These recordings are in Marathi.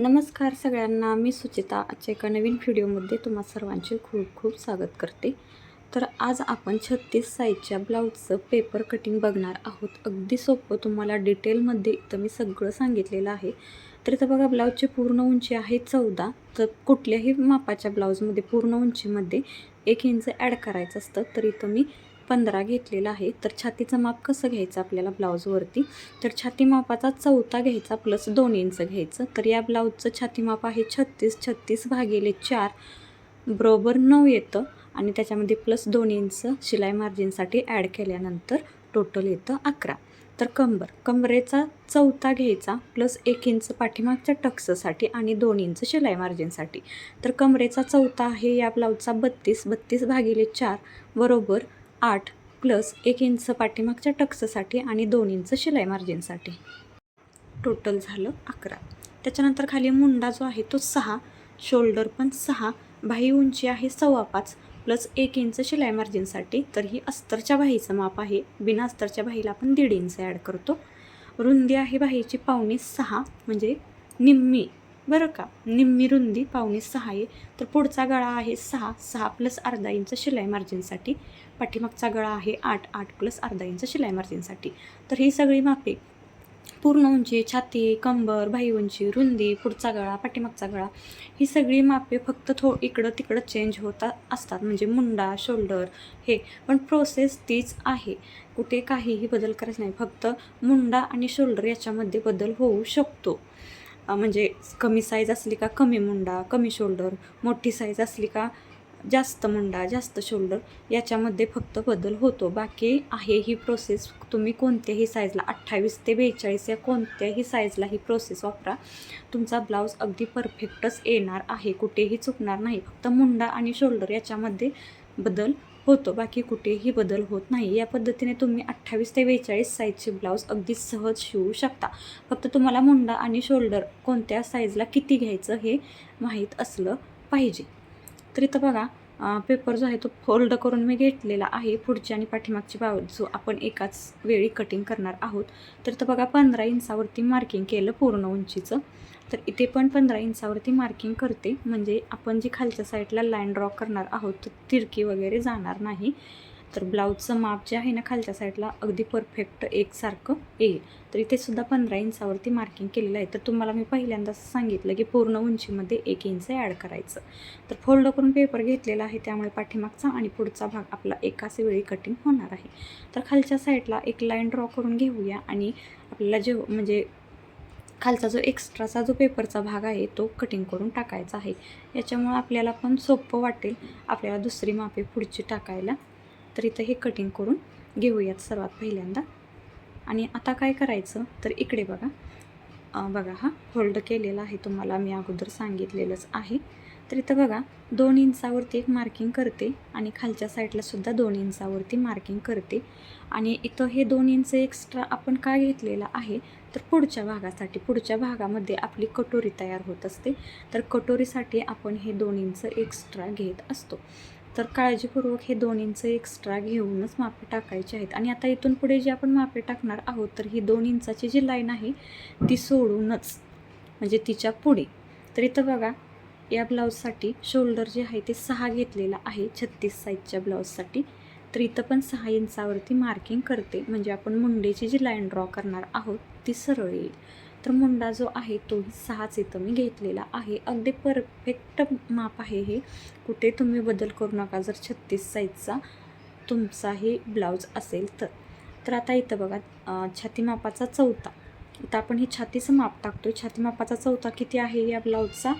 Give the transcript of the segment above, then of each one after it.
नमस्कार सगळ्यांना मी सुचिता. आजच्या एका नवीन व्हिडिओमध्ये तुम्हा सर्वांचे खूप खूप स्वागत करते. तर आज आपण छत्तीस साईजच्या ब्लाऊजचं पेपर कटिंग बघणार आहोत. अगदी सोपं तुम्हाला डिटेलमध्ये इथं मी सगळं सांगितलेलं आहे. तर इथं बघा ब्लाऊजची पूर्ण उंची आहे चौदा. तर कुठल्याही मापाच्या ब्लाऊजमध्ये पूर्ण उंचीमध्ये एक इंच ॲड करायचं असतं तर इथं मी पंधरा घेतलेला आहे तर छातीचं माप कसं घ्यायचं आपल्याला ब्लाऊजवरती? तर छाती मापाचा चौथा घ्यायचा प्लस दोन इंच घ्यायचं. तर या ब्लाऊजचं छाती माप आहे छत्तीस छत्तीस भागिले चार बरोबर नऊ येतं. आणि त्याच्यामध्ये प्लस दोन इंच शिलाई मार्जिनसाठी ॲड केल्यानंतर टोटल येतं अकरा. तर कंबर कंबरेचा चौथा घ्यायचा प्लस एक इंच पाठीमागच्या टक्ससाठी आणि दोन इंच शिलाई मार्जिनसाठी. तर कमरेचा चौथा आहे या ब्लाऊजचा बत्तीस बत्तीस भागिले चार बरोबर आठ प्लस एक इंच पाठीमागच्या टक्ससाठी आणि दोन इंच शिलाई मार्जिनसाठी. टोटल झालं अकरा. त्याच्यानंतर खाली मुंडा जो आहे तो सहा शोल्डर पण सहा बाही उंची आहे सव्वा पाच प्लस एक इंच शिलाई मार्जिनसाठी तर ही अस्तरच्या बाहीचं माप आहे. बिना अस्तरच्या बाहीला आपण दीड इंच ॲड करतो. रुंदी आहे बाहीची पावणे सहा म्हणजे निम्मी बरं का? निम्मी रुंदी पावणे सहा आहे तर पुढचा गळा आहे सहा. सहा प्लस अर्धा इंच शिलाई मार्जिनसाठी पाठीमागचा गळा आहे आठ. आठ प्लस अर्धा इंच शिलाई मार्जिनसाठी तर ही सगळी मापे. पूर्ण उंची छाती कंबर बाही उंची रुंदी पुढचा गळा पाठीमागचा गळा. ही सगळी मापे फक्त थो इकडं तिकडं चेंज होता असतात. म्हणजे मुंडा शोल्डर हे. पण प्रोसेस तीच आहे. कुठे काहीही बदल करायचं नाही. फक्त मुंडा आणि शोल्डर याच्यामध्ये बदल होऊ शकतो. म्हणजे कमी साईज असली का कमी मुंडा कमी शोल्डर मोठी साईज असली का जास्त मुंडा जास्त शोल्डर याच्यामध्ये फक्त बदल होतो. बाकी आहे ही प्रोसेस तुम्ही कोणत्याही साईजला अठ्ठावीस ते बेचाळीस या कोणत्याही साईजला ही प्रोसेस वापरा. तुमचा ब्लाऊज अगदी परफेक्टच येणार आहे. कुठेही चुकणार नाही. फक्त मुंडा आणि शोल्डर याच्यामध्ये बदल होतो. बाकी कुठेही बदल होत नाही. या पद्धतीने तुम्ही अठ्ठावीस ते बेचाळीस साईजचे ब्लाऊज अगदी सहज शिवू शकता. फक्त तुम्हाला मुंडा आणि शोल्डर कोणत्या साईजला किती घ्यायचं हे माहीत असलं पाहिजे. तर इथं बघा पेपर जो आहे तो फोल्ड करून मी घेतलेला आहे. पुढची आणि पाठीमागची बाजू आपण एकाच वेळी कटिंग करणार आहोत. तर तर बघा पंधरा इंचावरती मार्किंग केलं पूर्ण उंचीचं. तर इथे पण पंधरा इंचावरती मार्किंग करते. म्हणजे आपण जी खालच्या साईडला लाईन ड्रॉ करणार आहोत तर तिरकी वगैरे जाणार नाही. तर ब्लाऊजचं माप जे आहे ना खालच्या साईडला अगदी परफेक्ट एकसारखं येईल. तर इथे सुद्धा पंधरा इंचावरती मार्किंग केलेलं आहे. तर तुम्हाला मी पहिल्यांदाच सांगितलं की पूर्ण उंचीमध्ये एक इंच ॲड करायचं. तर फोल्ड करून पेपर घेतलेला आहे त्यामुळे पाठीमागचा आणि पुढचा भाग आपला एकाच वेळी कटिंग होणार आहे. तर खालच्या साईडला एक लाईन ड्रॉ करून घेऊया आणि आपल्याला जे म्हणजे खालचा जो एक्स्ट्राचा जो पेपरचा भाग आहे तो कटिंग करून टाकायचा आहे. याच्यामुळं आपल्याला पण सोपं वाटेल आपल्याला दुसरी मापे पुढची टाकायला. तर इथं हे कटिंग करून घेऊयात सर्वात पहिल्यांदा. आणि आता काय करायचं तर इकडे बघा. बघा हा होल्ड केलेला आहे. तुम्हाला मी अगोदर सांगितलेलंच आहे. तर इथं बघा दोन इंचावरती एक मार्किंग करते आणि खालच्या साईडला सुद्धा दोन इंचावरती मार्किंग करते. आणि इथं हे दोन इंच एक्स्ट्रा आपण का घेतलेलं आहे? तर पुढच्या भागासाठी पुढच्या भागामध्ये आपली कटोरी तयार होत असते. तर कटोरीसाठी आपण हे दोन इंच एक्स्ट्रा घेत असतो. तर काळजीपूर्वक हे दोन इंच एक्स्ट्रा घेऊनच मापे टाकायचे आहेत. आणि आता इथून पुढे जे आपण मापे टाकणार आहोत तर ही दोन इंचाची जी लाईन आहे ती सोडूनच म्हणजे तिच्या पुढे. तर इथं बघा या ब्लाऊजसाठी शोल्डर जे आहे ते सहा घेतलेलं आहे छत्तीस साईजच्या ब्लाऊजसाठी. तर इथं पण सहा इंचावरती मार्किंग करते. म्हणजे आपण मुंडेची जी लाईन ड्रॉ करणार आहोत ती सरळ येईल. तर मुंडा जो आहे तोही सहाच इथं मी घेतलेला आहे. अगदी परफेक्ट माप आहे हे. कुठे तुम्ही बदल करू नका जर छत्तीस साईजचा तुमचाही ब्लाऊज असेल तर. तर आता इथं बघा छातीमापाचा छाती मापाचा चौथा. इथं आपण हे छातीचं माप टाकतो छाती मापाचा चौथा किती आहे या ब्लाऊजचा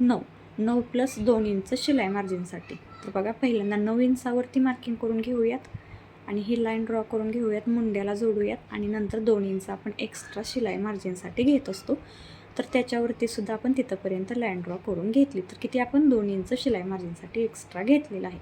नऊ. नऊ प्लस दोन इंच शिलाई मार्जिनसाठी तर बघा पहिल्यांदा नऊ इंचावरती मार्किंग करून घेऊयात. आणि ही लाईन ड्रॉ करून घेऊयात मुंड्याला जोडूयात आणि नंतर दोन इंच आपण एक्स्ट्रा शिलाई मार्जिनसाठी घेत असतो. तर त्याच्यावरती सुद्धा आपण तिथंपर्यंत लाईन ड्रॉ करून घेतली. तर किती आपण दोन इंच शिलाई मार्जिनसाठी एक्स्ट्रा घेतलेला आहे.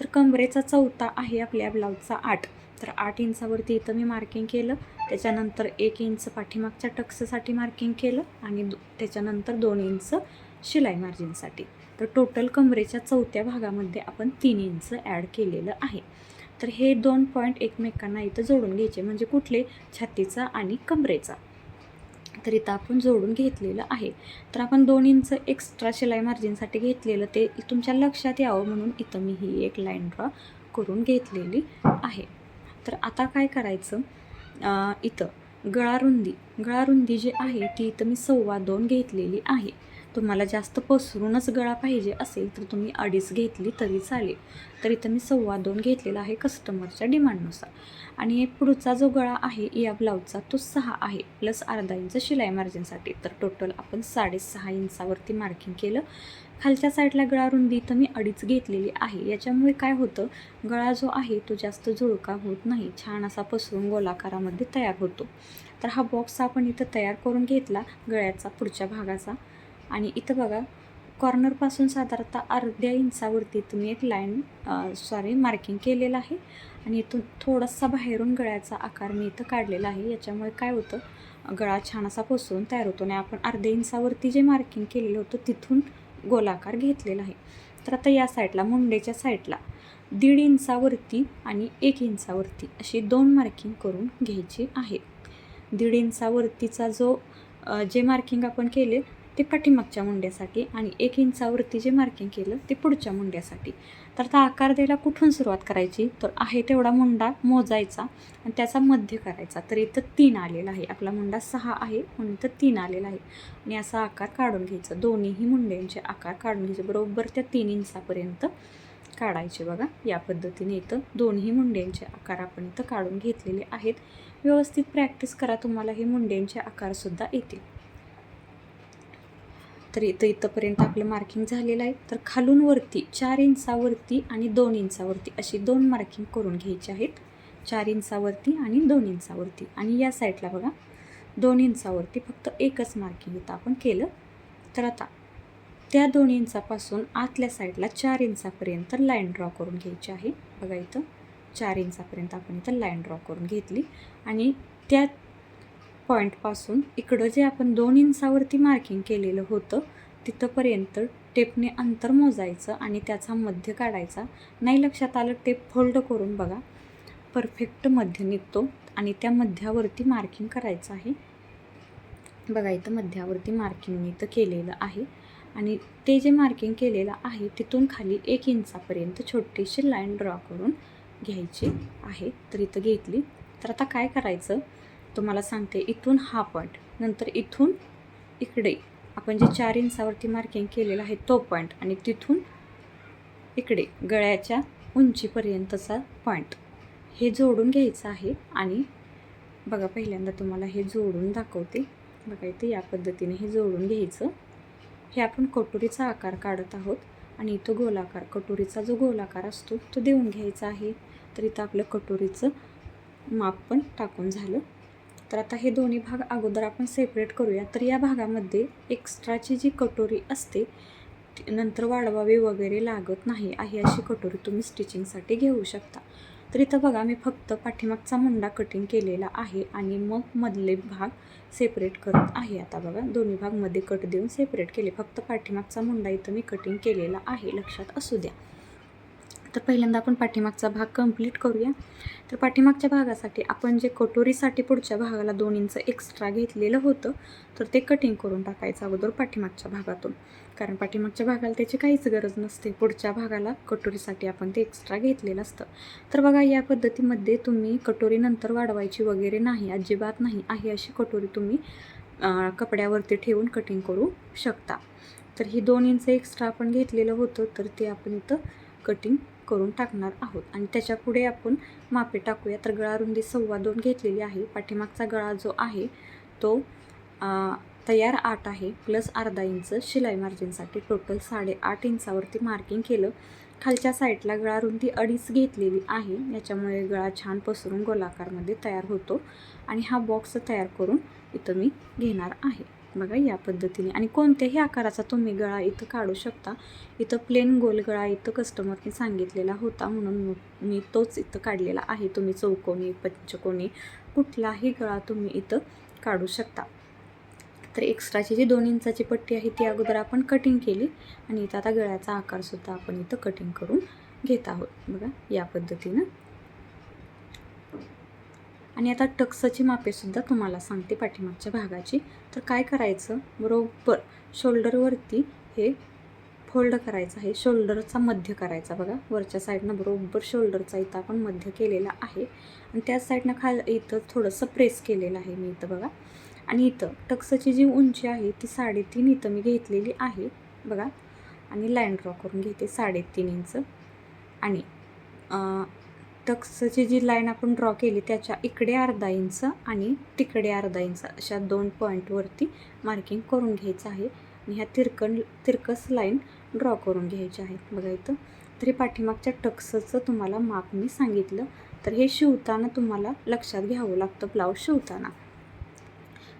तर कमरेचा चौथा आहे आपल्या ब्लाऊजचा आठ. तर आठ इंचावरती इथं मी मार्किंग केलं. त्याच्यानंतर एक इंच पाठीमागच्या टक्ससाठी मार्किंग केलं आणि त्याच्यानंतर दोन इंच शिलाई मार्जिनसाठी तर टोटल कमरेच्या चौथ्या भागामध्ये आपण तीन इंच ॲड केलेलं आहे. तर हे दोन पॉईंट एकमेकांना इथं जोडून घ्यायचे. म्हणजे कुठले? छातीचा आणि कमरेचा. तर इथं आपण जोडून घेतलेलं आहे. तर आपण दोन इंच एक्स्ट्रा शिलाई मार्जिनसाठी घेतलेलं ते तुमच्या लक्षात यावं म्हणून इथं मी ही एक लाईन ड्रॉ करून घेतलेली आहे. तर आता काय करायचं? इथं गळारुंदी. गळारुंदी जी आहे ती इथं मी सव्वा दोन घेतलेली आहे. तुम्हाला जास्त पसरूनच गळा पाहिजे असेल तर तुम्ही अडीच घेतली तरी चालेल. तर इथं मी सव्वा दोन घेतलेला आहे कस्टमरच्या डिमांडनुसार आणि पुढचा जो गळा आहे या ब्लाऊजचा तो सहा आहे प्लस अर्धा इंच शिलाई मार्जिनसाठी तर टोटल आपण साडेसहा इंचावरती मार्किंग केलं. खालच्या साईडला गळा रुंदी तर मी अडीच घेतलेली आहे. याच्यामुळे काय होतं गळा जो आहे तो जास्त जुळका होत नाही. छान असा पसरून गोलाकारामध्ये तयार होतो. तर हा बॉक्स आपण इथं तयार करून घेतला गळ्याचा पुढच्या भागाचा. आणि इथं बघा कॉर्नरपासून साधारणतः अर्ध्या इंचावरती तुम्ही एक लाईन सॉरी मार्किंग केलेलं आहे. आणि इथून थोडासा बाहेरून गळ्याचा आकार मी इथं काढलेला आहे. याच्यामुळे काय होतं गळा छान असा पोसळून तयार होतो आणि आपण अर्ध्या इंचावरती जे मार्किंग केलेलं होतं तिथून गोलाकार घेतलेला आहे. तर आता या साईडला मुंडेच्या साईडला दीड इंचावरती आणि एक इंचावरती अशी दोन मार्किंग करून घ्यायची आहे. दीड इंचावरतीचा जो जे मार्किंग आपण केले ते पाठीमागच्या मुंड्यासाठी आणि एक इंचावरती जे मार्किंग केलं ते पुढच्या मुंड्यासाठी. तर आता आकार द्यायला कुठून सुरुवात करायची? तर आहे तेवढा मुंडा मोजायचा आणि त्याचा मध्य करायचा. तर इथं तीन आलेला आहे. आपला मुंडा सहा आहे म्हणून इथं तीन आलेला आहे. आणि असा आकार काढून घ्यायचा. दोन्हीही मुंड्यांचे आकार काढून घ्यायचे. बरोबर त्या तीन इंचापर्यंत काढायचे बघा. या पद्धतीने इथं दोन्ही मुंड्यांचे आकार आपण इथं काढून घेतलेले आहेत. व्यवस्थित प्रॅक्टिस करा. तुम्हाला हे मुंड्यांचे आकारसुद्धा येतील. तर इथं इथंपर्यंत आपलं मार्किंग झालेलं आहे. तर खालून वरती चार इंचावरती आणि दोन इंचावरती अशी दोन मार्किंग करून घ्यायची आहेत. चार इंचावरती आणि दोन इंचावरती. आणि या साईडला बघा दोन इंचावरती फक्त एकच मार्किंग इथं आपण केलं. तर आता त्या दोन इंचापासून आतल्या साईडला चार इंचापर्यंत लाईन ड्रॉ करून घ्यायची आहे. बघा इथं चार इंचापर्यंत आपण इथं लाईन ड्रॉ करून घेतली. आणि त्या पॉईंटपासून इकडं जे आपण दोन इंचावरती मार्किंग केलेलं होतं तिथंपर्यंत टेपने अंतर मोजायचं आणि त्याचा मध्य काढायचा. नाही लक्षात आलं टेप फोल्ड करून बघा. परफेक्ट मध्य निघतो आणि त्या मध्यावरती मार्किंग करायचं आहे. बघा इथं मध्यावरती मार्किंग मी इथं केलेलं आहे. आणि ते जे मार्किंग केलेलं आहे तिथून खाली एक इंचापर्यंत छोटीशी लाईन ड्रॉ करून घ्यायची आहे. तर इथं घेतली. तर आता काय करायचं? तुम्हाला सांगते इथून हा पॉईंट नंतर इथून इकडे. आपण जे चार इंचावरती मार्किंग केलेलं आहे तो पॉईंट आणि तिथून इकडे गळ्याच्या उंचीपर्यंतचा पॉईंट हे जोडून घ्यायचं आहे आणि बघा पहिल्यांदा तुम्हाला हे जोडून दाखवते. बघा इथे या पद्धतीने हे जोडून घ्यायचं. हे आपण कटोरीचा आकार काढत आहोत आणि इथं गोलाकार कटोरीचा जो गोलाकार असतो तो देऊन घ्यायचा आहे. तर इथं आपलं कटोरीचं माप पण टाकून झालं. तर आता हे दोन्ही भाग अगोदर आपण सेपरेट करूया. तर या भागामध्ये एक्स्ट्राची जी कटोरी असते नंतर वाढवावी वगैरे लागत नाही. आहे अशी कटोरी तुम्ही स्टिचिंगसाठी घेऊ शकता. तर इथं बघा मी फक्त पाठीमागचा मुंडा कटिंग केलेला आहे आणि मग मधले भाग सेपरेट करत आहे. आता बघा दोन्ही भागमध्ये कट देऊन सेपरेट केले. फक्त पाठीमागचा मुंडा इथं मी कटिंग केलेला आहे. लक्षात असू द्या. तर पहिल्यांदा आपण पाठीमागचा भाग कंप्लीट करूया. तर पाठीमागच्या भागासाठी आपण जे कटोरीसाठी पुढच्या भागाला दोन इंच एक्स्ट्रा घेतलेलं होतं तर ते कटिंग करून टाकायचं अगोदर पाठीमागच्या भागातून. कारण पाठीमागच्या भागाला त्याची काहीच गरज नसते. पुढच्या भागाला कटोरीसाठी आपण ते एक्स्ट्रा घेतलेलं असतं. तर बघा या पद्धतीमध्ये तुम्ही कटोरीनंतर वाढवायची वगैरे नाही अजिबात नाही आहे अशी कटोरी तुम्ही कपड्यावरती ठेवून कटिंग करू शकता. तर ही दोन इंच एक्स्ट्रा आपण घेतलेलं होतं तर ते आपण इथं कटिंग करून टाकणार आहोत. आणि त्याच्या पुढे आपण मापे टाकूया. तर गळा रुंदी सव्वा दोन घेतलेली आहे. पाठीमागचा गळा जो आहे तो तयार आठ आहे. प्लस अर्धा इंच शिलाई मार्जिनसाठी टोटल साडेआठ इंचावरती मार्किंग केलं. खालच्या साईडला गळा रुंदी अडीच घेतलेली आहे. याच्यामुळे गळा छान पसरून गोलाकारमध्ये तयार होतो. आणि हा बॉक्स तयार करून इथं मी घेणार आहे. बघा या पद्धतीने. आणि कोणत्याही आकाराचा तुम्ही गळा इथं काढू शकता. इथं प्लेन गोल गळा इथं कस्टमरने सांगितलेला होता म्हणून मी तोच इथं काढलेला आहे. तुम्ही चौकोनी पंचकोनी कुठलाही गळा तुम्ही इथं काढू शकता. तर एक्स्ट्राची जी दोन इंचाची पट्टी आहे ती अगोदर आपण कटिंग केली. आणि इथं आता गळ्याचा आकारसुद्धा आपण इथं कटिंग करून घेत आहोत. बघा या पद्धतीनं. आणि आता टक्सची मापेसुद्धा तुम्हाला सांगते पाठीमागच्या भागाची. तर काय करायचं? बरोबर शोल्डरवरती हे फोल्ड करायचं आहे. शोल्डरचा मध्य करायचा बघा. वरच्या साईडनं बरोबर शोल्डरचा इथं आपण मध्य केलेला आहे. आणि त्याच साईडनं खा इथं थोडंसं प्रेस केलेलं आहे मी इथं बघा. आणि इथं टक्सची जी उंची आहे ती साडेतीन इथं मी घेतलेली आहे बघा. आणि लाईन ड्रॉ करून घेते साडेतीन इंच. आणि टक्सची जी लाईन आपण ड्रॉ केली त्याच्या इकडे अर्धा इंच आणि तिकडे अर्धा इंच अशा दोन पॉईंटवरती मार्किंग करून घ्यायचं आहे. आणि ह्या तिरकण तिरकस लाईन ड्रॉ करून घ्यायच्या आहेत बघा इथं तरी पाठीमागच्या टक्सचं तुम्हाला माप मी सांगितलं. तर हे शिवताना तुम्हाला लक्षात घ्यावं लागतं ब्लाऊज शिवताना.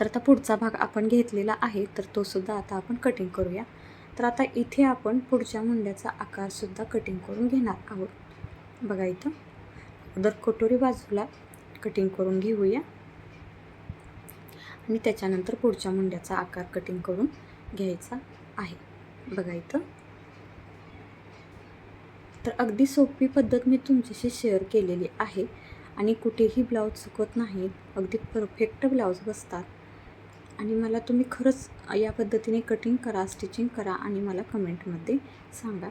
तर आता पुढचा भाग आपण घेतलेला आहे तर तो सुद्धा आता आपण कटिंग करूया. तर आता इथे आपण पुढच्या मुंड्याचा आकारसुद्धा कटिंग करून घेणार आहोत. बघा इथं. अगोदर कटोरी बाजूला कटिंग करून घेऊया. आणि त्याच्यानंतर पुढच्या मुंड्याचा आकार कटिंग करून घ्यायचा आहे. बघा इथं. तर अगदी सोपी पद्धत मी तुमच्याशी शेअर केलेली आहे. आणि कुठेही ब्लाऊज चुकत नाही. अगदी परफेक्ट ब्लाऊज बसतात. आणि मला तुम्ही खरंच या पद्धतीने कटिंग करा स्टिचिंग करा आणि मला कमेंटमध्ये सांगा.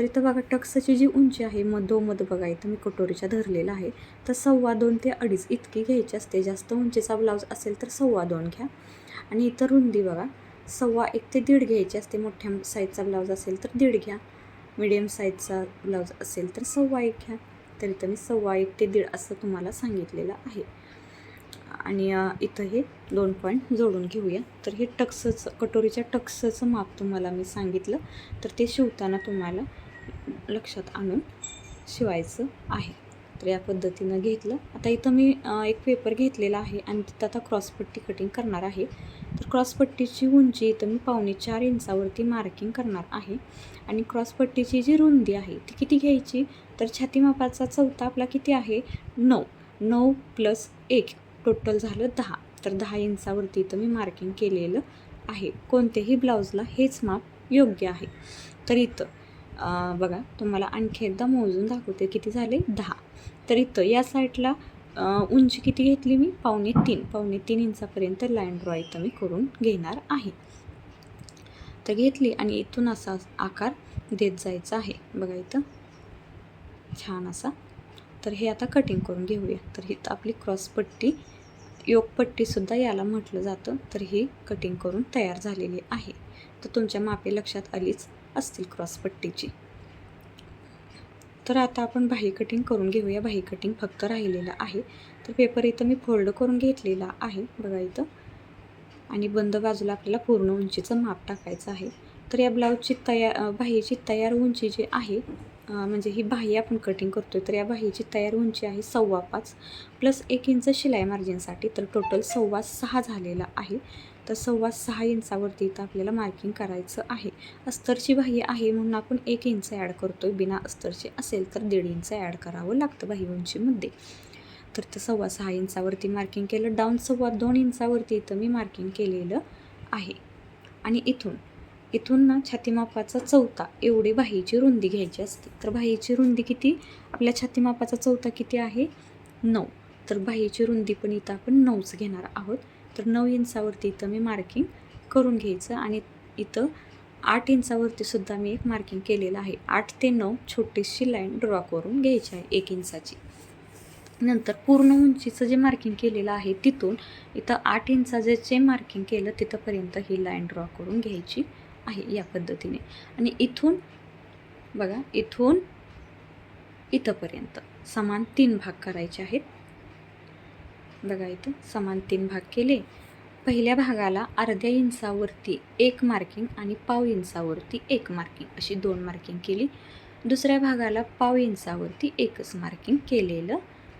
तर इथं बघा टक्सची जी उंची आहे मधोमध बघा इथं मी कटोरीच्या धरलेला आहे. तर सव्वा दोन ते अडीच इतकी घ्यायची असते. जास्त उंचीचा ब्लाऊज असेल तर सव्वा दोन घ्या. आणि इथं रुंदी बघा सव्वा एक ते दीड घ्यायची असते. मोठ्या साईजचा ब्लाऊज असेल तर दीड घ्या. मिडियम साईजचा ब्लाऊज असेल तर सव्वा एक घ्या. तर इथं मी सव्वा एक ते दीड असं तुम्हाला सांगितलेलं आहे. आणि इथं हे दोन पॉईंट जोडून घेऊया. तर हे टक्सचं कटोरीच्या टक्सचं माप तुम्हाला मी सांगितलं. तर ते शिवताना तुम्हाला लक्षात आणून शिवायचं आहे. तर या पद्धतीनं घेतलं. आता इथं मी एक पेपर घेतलेला आहे आणि तिथं आता क्रॉसपट्टी कटिंग करणार आहे. तर क्रॉसपट्टीची उंची इथं मी पावणे चार इंचावरती मार्किंग करणार आहे. आणि क्रॉसपट्टीची जी रुंदी आहे ती किती घ्यायची? तर छातीमापाचा चौथा आपला किती आहे? नऊ. नऊ प्लस एक. टोटल झालं दहा. तर दहा इंचावरती इथं मी मार्किंग केलेलं आहे. कोणत्याही ब्लाऊजला हेच माप योग्य आहे. तर इथं बघा तुम्हाला आणखी एकदा मोजून दाखवते किती झाले? दहा. तर इथं या साईडला उंची किती घेतली मी? पावणे तीन. पावणे तीन इंचापर्यंत लाईन ड्रॉ इथं मी करून घेणार आहे. तर घेतली आणि इथून असा आकार देत जायचा आहे. बघा इथं. छान असा. तर हे आता कटिंग करून घेऊया. तर ही आपली क्रॉसपट्टी योगपट्टीसुद्धा याला म्हटलं जातं. तर ही कटिंग करून तयार झालेली आहे. तर तुमच्या मापे लक्षात आलीच. असतील क्रॉसपट्टीची तर आता आपण बाही कटिंग करून घेऊया. बाही कटिंग फक्त राहिलेलं आहे. तर पेपर इथं मी फोल्ड करून घेतलेला आहे. बघा इथं. आणि बंद बाजूला आपल्याला पूर्ण उंचीचं माप टाकायचं आहे. तर या ब्लाऊजची तयार बाहीची तयार उंची जी आहे म्हणजे ही बाही आपण कटिंग करतो आहे तर या बाहीची तयार उंची आहे सव्वा पाच. प्लस एक इंच शिलाई मार्जिनसाठी तर टोटल सव्वा सहा झालेला आहे. तर सव्वा सहा इंचावरती इथं आपल्याला मार्किंग करायचं आहे. अस्तरची बाह्य आहे म्हणून आपण एक इंच ॲड करतो बिना अस्तरची असेल तर दीड इंच ॲड करावं लागतं बाही उंचीमध्ये तर ते सव्वा सहा इंचावरती मार्किंग केलं. डाऊन सव्वा दोन इंचावरती इथं मी मार्किंग केलेलं आहे. आणि इथून इथून ना छातीमापाचा चौथा एवढी बाहीची रुंदी घ्यायची असते. तर बाहीची रुंदी किती? आपल्या छातीमापाचा चौथा किती आहे? नऊ. तर बाहीची रुंदी पण इथं आपण नऊच घेणार आहोत. तर नऊ इंचावरती इथं मी मार्किंग करून घ्यायचं आणि इथं आठ इंचावरती सुद्धा मी एक मार्किंग केलेलं आहे. आठ ते नऊ छोटीशी लाईन ड्रॉ करून घ्यायची आहे एक इंचाची. नंतर पूर्ण उंचीचं जे मार्किंग केलेलं आहे तिथून इथं आठ इंचाचे जे मार्किंग केलं तिथंपर्यंत ही लाईन ड्रॉ करून घ्यायची आहे या पद्धतीने. आणि इथून बघा इथून इथंपर्यंत समान तीन भाग करायचे आहेत. बघा इथं समान तीन भाग केले. पहिल्या भागाला अर्ध्या इंचावरती एक मार्किंग आणि पाव इंचावरती एक मार्किंग अशी दोन मार्किंग केली. दुसऱ्या भागाला पाव इंचावरती एकच मार्किंग केलेलं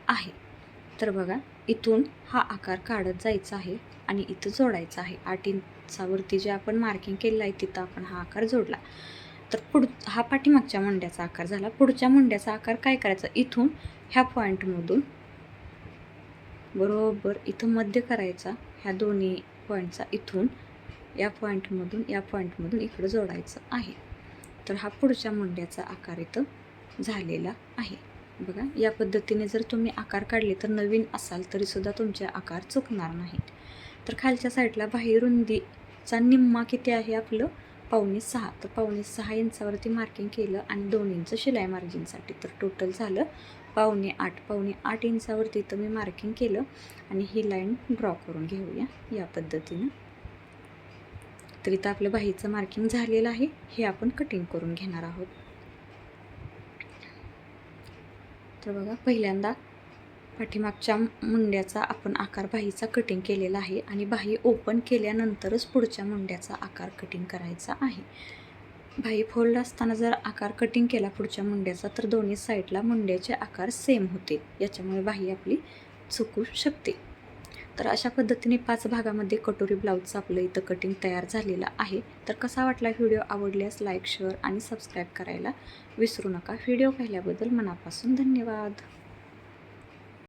आहे. तर बघा इथून हा आकार काढत जायचा आहे आणि इथं जोडायचा आहे. आठ इंचावरती जे आपण मार्किंग केलेलं आहे तिथं आपण हा आकार जोडला. तर पुढ हा पाठीमागच्या मुंड्याचा आकार झाला. पुढच्या मुंड्याचा आकार काय करायचा? इथून ह्या पॉईंटमधून बरोबर इथं मध्य करायचा ह्या दोन्ही पॉईंटचा इथून या पॉईंटमधून या पॉईंटमधून इकडं जोडायचं आहे. तर हा पुढच्या मुंड्याचा आकार इथं झालेला आहे. बघा या पद्धतीने जर तुम्ही आकार काढले तर नवीन असाल तरीसुद्धा तुमचे आकार चुकणार नाहीत. तर खालच्या साईडला बाहेरुंदीचा निम्मा किती आहे आपलं? पावणे सहा. तर पावणे सहा इंचावरती मार्किंग केलं आणि दोन इंच शिलाई मार्जिनसाठी तर टोटल झालं पावणे आठ पावणे आठ इंचावरती इथं मी मार्किंग केलं आणि ही लाईन ड्रॉ करून घेऊया या पद्धतीनं. तर इथं आपलं बाहीचं मार्किंग झालेलं आहे हे आपण कटिंग करून घेणार आहोत. तर बघा पहिल्यांदा पाठीमागच्या मुंड्याचा आपण आकार बाहीचा कटिंग केलेला आहे आणि बाही ओपन केल्यानंतरच पुढच्या मुंड्याचा आकार कटिंग करायचा आहे. भाई फोल्ड असताना जर आकार कटिंग केला पुढच्या मुंड्याचा तर दोन्ही साईडला मुंड्याचे आकार सेम होते. याच्यामुळे बाही आपली चुकू शकते. तर अशा पद्धतीने पाच भागामध्ये कटोरी ब्लाऊजचं आपलं इथं कटिंग तयार झालेलं आहे. तर कसा वाटला व्हिडिओ आवडल्यास लाईक शेअर आणि सबस्क्राईब करायला विसरू नका. व्हिडिओ पाहिल्याबद्दल मनापासून धन्यवाद.